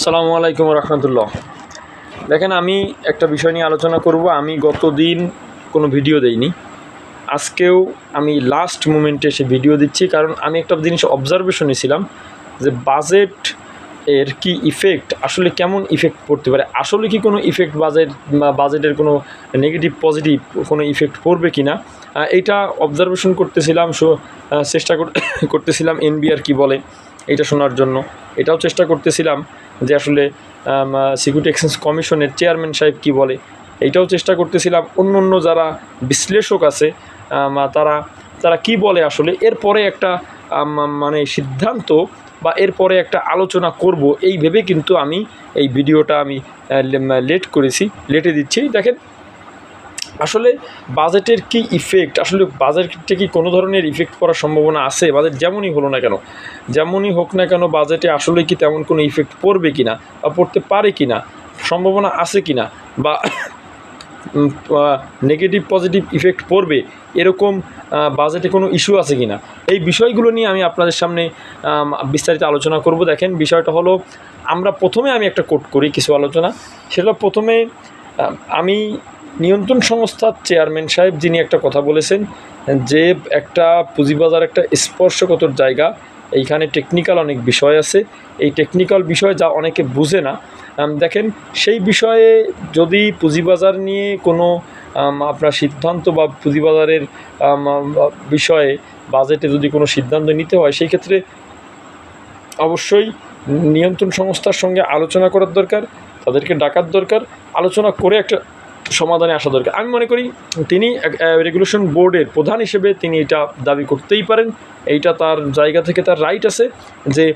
সালামু আলাইকুম রহমতুল্লাহ। দেখেন, আমি একটা বিষয় নিয়ে আলোচনা করব। আমি গত দিন কোনো ভিডিও দেইনি। আজকেও আমি লাস্ট মুমেন্টে এসে ভিডিও দিচ্ছি। কারণ আমি একটা জিনিস অবজারভেশনে ছিলাম যে বাজেট এর কি ইফেক্ট আসলে কেমন ইফেক্ট পড়তে পারে? আসলে কি কোনো ইফেক্ট বাজেট বা বাজেটের কোনো নেগেটিভ পজিটিভ কোনো ইফেক্ট পড়বে কি না এইটা অবজারভেশন করতেছিলাম। সো চেষ্টা কর- করতেছিলাম এনবিআর কি বলে এটা শোনার জন্য। এটাও চেষ্টা করতেছিলাম। যে আসলে সিকিউরিটি এক্সচেঞ্জ কমিশনের চেয়ারম্যান সাহেব কি বলে, এইটাও চেষ্টা করতেছিলাম। অন্য অন্য যারা বিশ্লেষক আছে তারা তারা কি বলে আসলে, এরপরে একটা মানে সিদ্ধান্ত বা এরপরে একটা আলোচনা করব, এই ভেবে কিন্তু আমি এই ভিডিওটা আমি লেট করেছি, লেটে দিচ্ছি। দেখেন আসলে বাজেটের কি ইফেক্ট আসলে বাজেটে কি কোনো ধরনের ইফেক্ট পড়ার সম্ভাবনা আছে? বাজেট যেমনই হলো না কেন, যেমনই হোক না কেন বাজেটে আসলে কি তেমন কোনো ইফেক্ট পড়বে কি না বা পড়তে পারে কি না সম্ভাবনা আছে কি না বা নেগেটিভ পজিটিভ ইফেক্ট পড়বে, এরকম বাজেটে কোনো ইস্যু আছে কি না এই বিষয়গুলো নিয়ে আমি আপনাদের সামনে বিস্তারিত আলোচনা করব। দেখেন, বিষয়টা হলো, আমরা প্রথমে আমি একটা কোট করি, কিছু আলোচনা। সেটা প্রথমে আমি নিয়ন্ত্রণ সংস্থার চেয়ারম্যান সাহেব যিনি একটা কথা বলেছেন যে একটা পুঁজিবাজার একটা স্পর্শকতর জায়গা। এইখানে টেকনিক্যাল অনেক বিষয় আছে। এই টেকনিক্যাল বিষয় যা অনেকে বুঝে না। দেখেন, সেই বিষয়ে যদি পুঁজিবাজার নিয়ে কোনো আপনার সিদ্ধান্ত বা পুঁজিবাজারের বিষয়ে বাজেটে যদি কোনো সিদ্ধান্ত নিতে হয়, সেই ক্ষেত্রে অবশ্যই নিয়ন্ত্রণ সংস্থার সঙ্গে আলোচনা করার দরকার, তাদেরকে ডাকার দরকার। আলোচনা করে একটা সমাধানে আসা দরকার। আমি মনে করি তিনি রেগুলেশন বোর্ডের প্রধান হিসেবে তিনি এটা দাবি করতেই পারেন। এইটা তার জায়গা থেকে তার রাইট আছে যে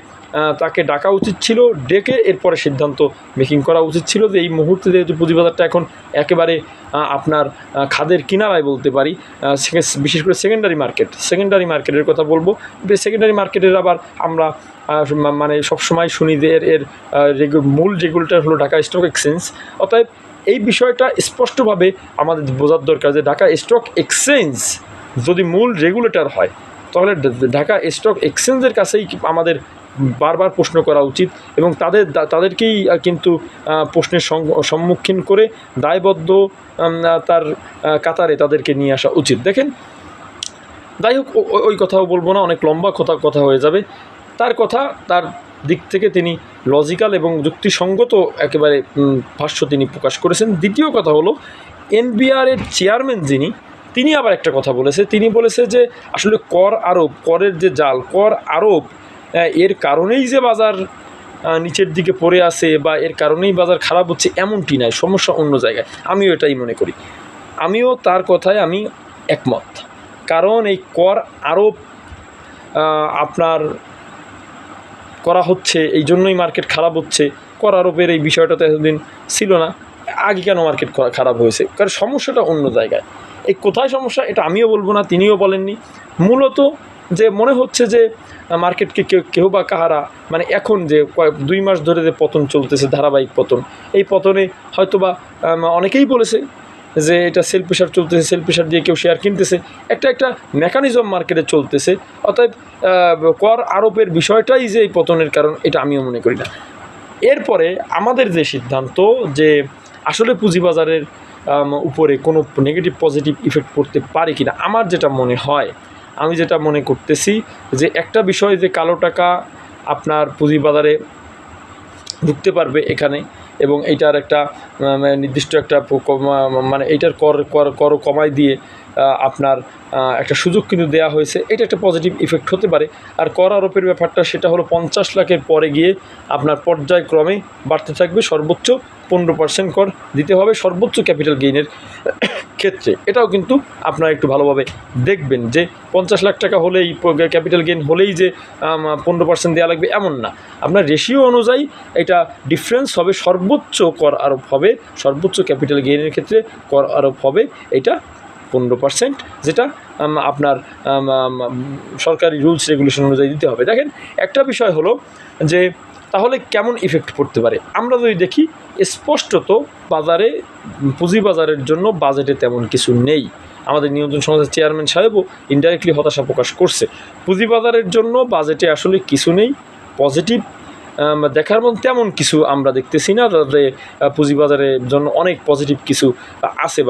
তাকে ডাকা উচিত ছিল, ডেকে এরপরে সিদ্ধান্ত মেকিং করা উচিত ছিল যে, এই মুহূর্তে যেহেতু পুঁজিবাজারটা এখন একেবারে আপনার খাদের কিনারায় বলতে পারি বিশেষ করে সেকেন্ডারি মার্কেট সেকেন্ডারি মার্কেটের কথা বলব। সেকেন্ডারি মার্কেটের আবার আমরা মানে সবসময় শুনি যে এর এর মূল রেগুলেটর হলো ঢাকা স্টক এক্সচেঞ্জ অতএব এই বিষয়টা স্পষ্টভাবে আমাদের বোঝার দরকার যে ঢাকা স্টক এক্সচেঞ্জ যদি মূল রেগুলেটর হয়, তাহলে ঢাকা স্টক এক্সচেঞ্জের কাছেই আমাদের বারবার প্রশ্ন করা উচিত এবং তাদের, তাদেরকেই কিন্তু প্রশ্নের সম্মুখীন করে দায়বদ্ধ তার কাতারে তাদেরকে নিয়ে আসা উচিত। দেখেন, যাই হোক ওই কথাও বলব না, অনেক লম্বা কথা কথা হয়ে যাবে। তার কথা, তার দিক থেকে তিনি লজিক্যাল এবং যুক্তিসঙ্গত একেবারে ভাষ্য তিনি প্রকাশ করেছেন। দ্বিতীয় কথা হলো, এনবিআর এর চেয়ারম্যান যিনি, তিনি আবার একটা কথা বলেছে। তিনি বলেছে যে, আসলে কর আরোপ, করের যে জাল, কর আরোপ এর কারণেই যে বাজার নিচের দিকে পড়ে আছে বা এর কারণেই বাজার খারাপ হচ্ছে এমনটি নয় সমস্যা অন্য জায়গায়। আমিও এটাই মনে করি। আমিও তার কথায় আমি একমত। কারণ এই কর আরোপ আপনার করা হচ্ছে, এই জন্যই মার্কেট খারাপ হচ্ছে। কর আরোপের এই বিষয়টা তো এতদিন ছিল না। আগে কেন মার্কেট খারাপ হয়েছে? কারণ সমস্যাটা অন্য জায়গায়। এই কোথায় সমস্যা এটা আমিও বলব না, তিনিও বলেননি। মূলত যে মনে হচ্ছে যে মার্কেটকে কেউ কেউ বা কাহারা মানে এখন যে কয়েক, দুই মাস ধরে যে পতন চলতেছে, ধারাবাহিক পতন, এই পতনে হয়তোবা অনেকেই বলেছে যে এটা সেল প্রেশার চলতেছে সেল প্রেশার দিয়ে কেউ শেয়ার কিনতেছে। একটা একটা মেকানিজম মার্কেটে চলতেছে। অতএব কর আরোপের বিষয়টাই যে এই পতনের কারণ, এটা আমিও মনে করি না। এরপরে আমাদের যে সিদ্ধান্ত যে আসলে পুঁজিবাজারের উপরে কোনো নেগেটিভ পজিটিভ ইফেক্ট পড়তে পারে কি না আমার যেটা মনে হয়, আমি যেটা মনে করতেছি যে একটা বিষয় যে কালো টাকা আপনার পুঁজিবাজারে ঢুকতে পারবে এখানে এবং এইটার একটা নির্দিষ্ট একটা মানে এইটার কর কর কর কমাই দিয়ে আপনার একটা সুযোগ কিন্তু দেয়া হয়েছে। এটা একটা পজিটিভ ইফেক্ট হতে পারে। আর কর আরোপের ব্যাপারটা সেটা হলো পঞ্চাশ লাখের পরে গিয়ে আপনার পর্যায়ক্রমে বাড়তে থাকবে। সর্বোচ্চ পনেরো পার্সেন্ট কর দিতে হবে। সর্বোচ্চ ক্যাপিটাল গেইনের ক্ষেত্রে এটাও কিন্তু আপনারা একটু ভালোভাবে দেখবেন যে পঞ্চাশ লাখ টাকা হলেই ক্যাপিটাল গেইন হলেই যে পনেরো পার্সেন্ট দেওয়া লাগবে এমন না। আপনার রেশিও অনুযায়ী এটা ডিফারেন্স হবে, সর্বোচ্চ কর আরোপ হবে, সর্বোচ্চ ক্যাপিটাল গেইনের ক্ষেত্রে কর আরোপ হবে, এটা পনেরো পার্সেন্ট যেটা আপনার সরকারি রুলস রেগুলেশন অনুযায়ী দিতে হবে। দেখেন, একটা বিষয় হলো যে তাহলে কেমন ইফেক্ট পড়তে পারে? আমরা যদি দেখি, স্পষ্টত বাজারে পুঁজিবাজারের জন্য বাজেটে তেমন কিছু নেই। আমাদের নিয়ন্ত্রণ সংস্থার চেয়ারম্যান সাহেবও ইনডাইরেক্টলি হতাশা প্রকাশ করছে। পুঁজিবাজারের জন্য বাজেটে আসলে কিছু নেই পজিটিভ দেখার মতো তেমন কিছু আমরা দেখতেছি না তাতে পুঁজিবাজারের জন্য অনেক পজিটিভ কিছু আছে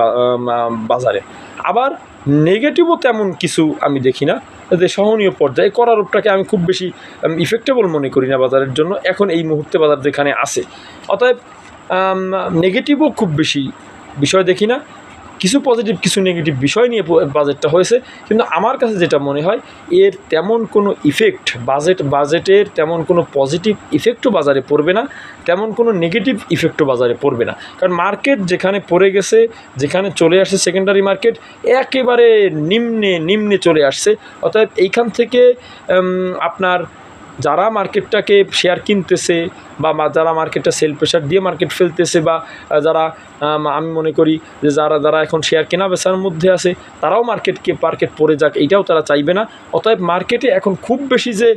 বাজারে। আবার নেগেটিভও তেমন কিছু আমি দেখি না। যে সহনীয় পর্যায়ে করা রূপটাকে আমি খুব বেশি ইফেক্টেবল মনে করি না বাজারের জন্য। এখন এই মুহূর্তে বাজার যেখানে আছে। অতএব নেগেটিভও খুব বেশি বিষয় দেখি না। কিছু পজিটিভ কিছু নেগেটিভ বিষয় নিয়ে বাজেটটা হয়েছে। কিন্তু আমার কাছে যেটা মনে হয়, এর তেমন কোনো ইফেক্ট বাজেট বাজেটের তেমন কোনো পজিটিভ ইফেক্টও বাজারে পড়বে না, তেমন কোনো নেগেটিভ ইফেক্টও বাজারে পড়বে না। কারণ মার্কেট যেখানে পড়ে গেছে, যেখানে চলে আসছে সেকেন্ডারি মার্কেট একেবারে নিম্নে নিম্নে চলে আসছে। অতএব এইখান থেকে আপনার যারা মার্কেটটাকে শেয়ার কিনতেছে বা যারা মার্কেটটা সেল প্রেশার দিয়ে মার্কেট ফেলতেছে বা যারা আমি মনে করি যে যারা যারা এখন শেয়ার কেনা বেচার মধ্যে আছে, তারাও মার্কেটকে মার্কেট পড়ে যাক এইটাও তারা চাইবে না। অতএব মার্কেটে এখন খুব বেশি যে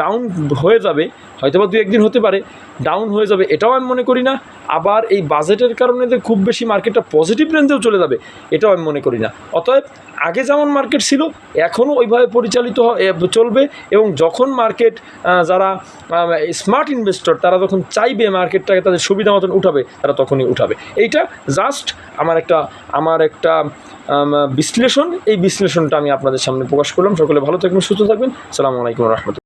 ডাউন হয়ে যাবে হয়তো বা দু একদিন হতে পারে ডাউন হয়ে যাবে, এটাও আমি মনে করি না। আবার এই বাজেটের কারণে যে খুব বেশি মার্কেটটা পজিটিভ রেঞ্জেও চলে যাবে, এটাও আমি মনে করি না। অতএব আগে যেমন মার্কেট ছিল এখনও ওইভাবে পরিচালিত চলবে এবং যখন মার্কেট যারা স্মার্ট ইনভেস্টর তারা যখন চাইবে মার্কেটটাকে তাদের সুবিধা মতন উঠাবে, তারা তখনই উঠাবে। এইটা জাস্ট আমার একটা আমার একটা বিশ্লেষণ। এই বিশ্লেষণটা আমি আপনাদের সামনে প্রকাশ করলাম। সকলে ভালো থাকবেন, সুস্থ থাকবেন। সালামু আলাইকুম রহমতুল্লাহ।